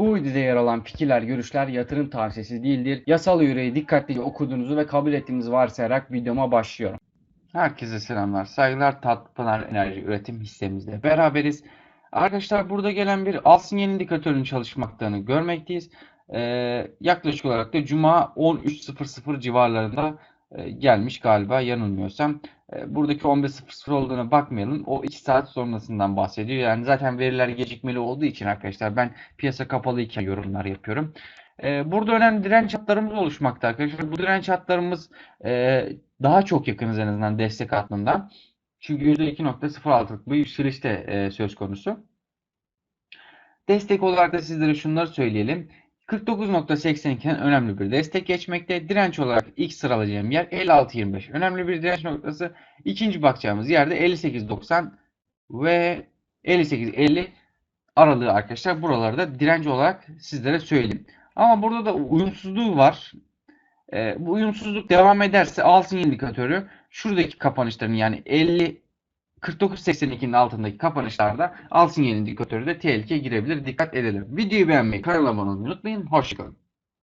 Bu videoda yer alan fikirler, görüşler yatırım tavsiyesi değildir. Yasal yüreği dikkatlice okuduğunuzu ve kabul ettiğinizi varsayarak videoma başlıyorum. Herkese selamlar, saygılar. Tatpınar Enerji Üretim hissemizde beraberiz. Arkadaşlar burada gelen bir al sinyal indikatörünün çalışmaktığını görmekteyiz. Ee, yaklaşık olarak da Cuma 13.00 civarlarında e, gelmiş galiba yanılmıyorsam. E, buradaki 15.00 olduğuna bakmayalım. O 2 saat sonrasından bahsediyor. Yani zaten veriler gecikmeli olduğu için arkadaşlar ben piyasa kapalıyken yorumlar yapıyorum. E, burada önemli direnç hatlarımız oluşmakta arkadaşlar. Bu direnç hatlarımız e, daha çok yakınız en azından destek hattından. Çünkü %2.06'lık bir yükselişte e, söz konusu. Destek olarak da sizlere şunları söyleyelim. 49.82'den önemli bir destek geçmekte. Direnç olarak ilk sıralayacağım yer 56.25. Önemli bir direnç noktası. İkinci bakacağımız yerde 58.90 ve 58.50 aralığı arkadaşlar. Buralarda direnç olarak sizlere söyleyeyim. Ama burada da uyumsuzluğu var. E, bu uyumsuzluk devam ederse altın indikatörü şuradaki kapanışların yani 50 49.82'nin altındaki kapanışlarda al sinyal indikatörü de tehlikeye girebilir. Dikkat edelim. Videoyu beğenmeyi, kanala abone olmayı unutmayın. Hoşçakalın.